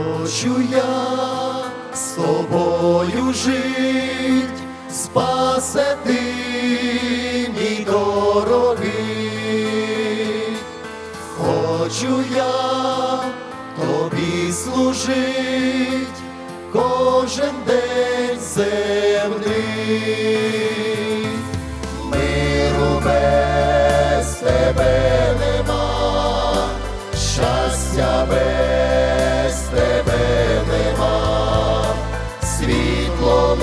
Хочу я з тобою жить, спасе ти мій дорогий. Хочу я тобі служить кожен день земний.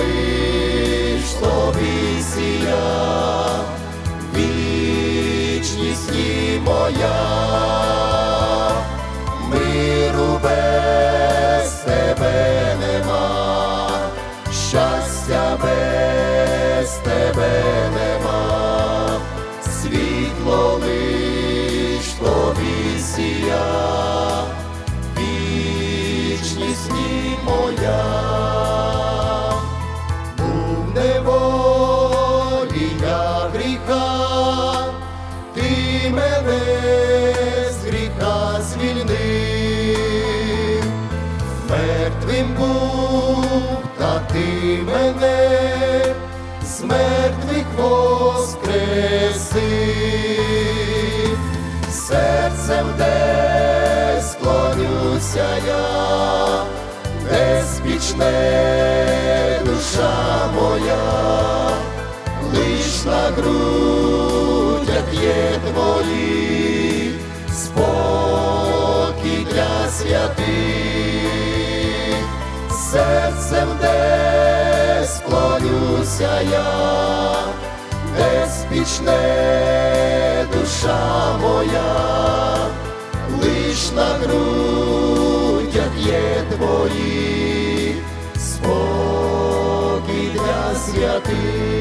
Лиш тобі сія, вічність ні моя, миру без тебе нема, щастя без тебе нема, світло лиш тобі сія, ти мене з мертвих воскресив, серцем де склонюся я, де спічне душа моя, лиш на грудях є твої, спокій для святих, серцем де склонюся я, де спічне душа моя, лиш на грудях є твої, спокій для святих.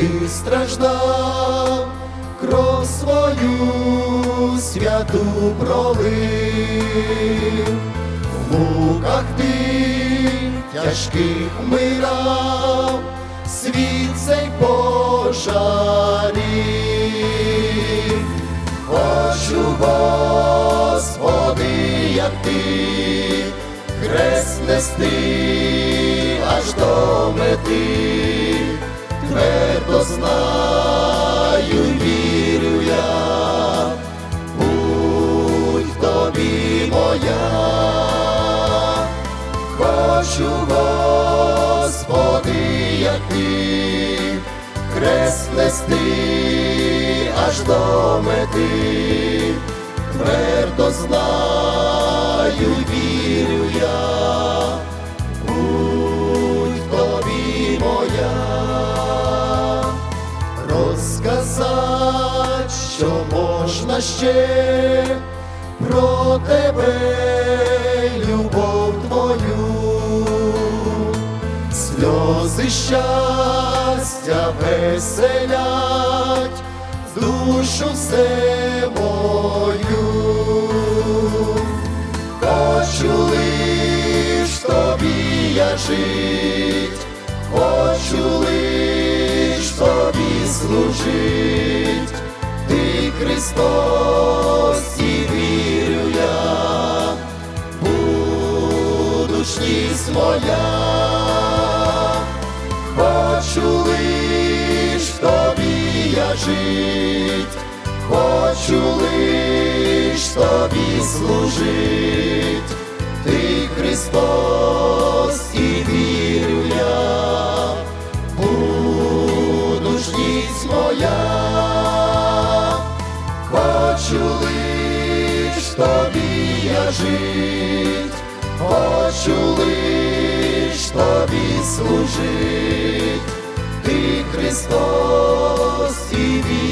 Ти страждав, кров свою святу пролив, в муках ти тяжких мирав, світ цей пожалів. Хочу, Господи, як ти, хрест нести аж до мети, твердо знаю, вірю я, будь тобі моя, хочу, Господи, як ти, хрест нести аж до мети, твердо знаю, вірю я, що можна ще про тебе, любов твою сльози щастя веселять душу все мою. Хочу лиш тобі я жить, хочу лиш тобі служить, ти Христос і вірю я, будучність моя хочу лиш тобі я жить, хочу лиш тобі служить, ти Христос хочу лиш тобі я жить, хочу лиш тобі служить, ти Христос і вірю